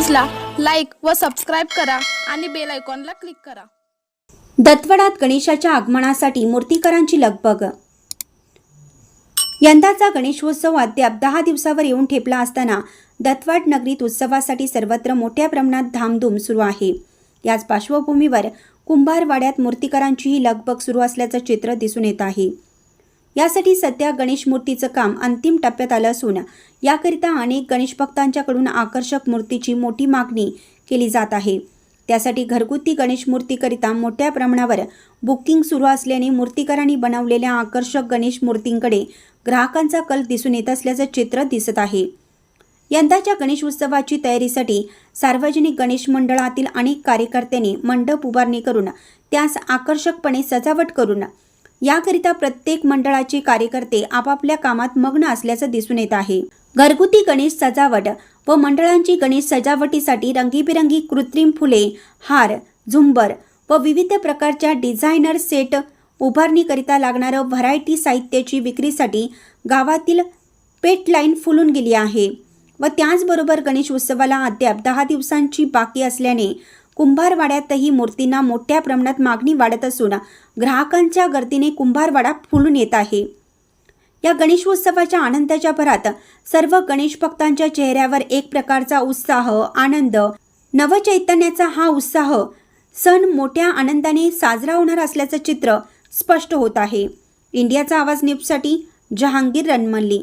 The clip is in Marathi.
व सबस्क्राईब करा आणि बेल आयकॉनला क्लिक करा. दत्वडात गणेशाच्या आगमनासाठी मूर्तीकरांची लगबग. यंदाचा गणेशोत्सव अद्याप दहा दिवसावर येऊन ठेपला असताना दत्वाड नगरीत उत्सवासाठी सर्वत्र मोठ्या प्रमाणात धामधूम सुरू आहे. याच पार्श्वभूमीवर कुंभारवाड्यात मूर्तीकरांचीही लगबग सुरू असल्याचं चित्र दिसून येत आहे. यासाठी सध्या गणेश मूर्तीचं काम अंतिम टप्प्यात आलं असून याकरिता अनेक गणेश भक्तांच्याकडून आकर्षक मूर्तीची मोठी मागणी केली जात आहे. त्यासाठी घरगुती गणेश मूर्तीकरिता मोठ्या प्रमाणावर बुकिंग सुरू असल्याने मूर्तीकरांनी बनवलेल्या आकर्षक गणेश मूर्तींकडे ग्राहकांचा कल दिसून येत असल्याचं चित्र दिसत आहे. यंदाच्या गणेश उत्सवाची तयारीसाठी सार्वजनिक गणेश मंडळातील अनेक कार्यकर्त्यांनी मंडप उभारणी करून त्यास आकर्षकपणे सजावट करून याकरिता प्रत्येक मंडळाचे कार्यकर्ते आपापल्या कामात मग्न असल्याचं दिसून येत आहे. घरगुती गणेश सजावट व मंडळांची गणेश सजावटीसाठी रंगीबिरंगी कृत्रिम फुले हार झुंबर व विविध प्रकारच्या डिझायनर सेट उभारणीकरिता लागणारं व्हरायटी साहित्याची विक्रीसाठी गावातील पेट लाईन फुलून गेली आहे व त्याचबरोबर गणेश उत्सवाला अद्याप दहा दिवसांची बाकी असल्याने कुंभारवाड्यातही मूर्तींना मोठ्या प्रमाणात मागणी वाढत असून ग्राहकांच्या गर्दीने कुंभारवाडा फुलून येत आहे. या गणेशोत्सवाच्या आनंदाच्या भरात सर्व गणेश भक्तांच्या चेहऱ्यावर एक प्रकारचा उत्साह आनंद नवचैतन्याचा हा उत्साह सण मोठ्या आनंदाने साजरा होणार असल्याचं चित्र स्पष्ट होत आहे. इंडियाचा आवाज न्यूजसाठी जहांगीर रणमल्ली.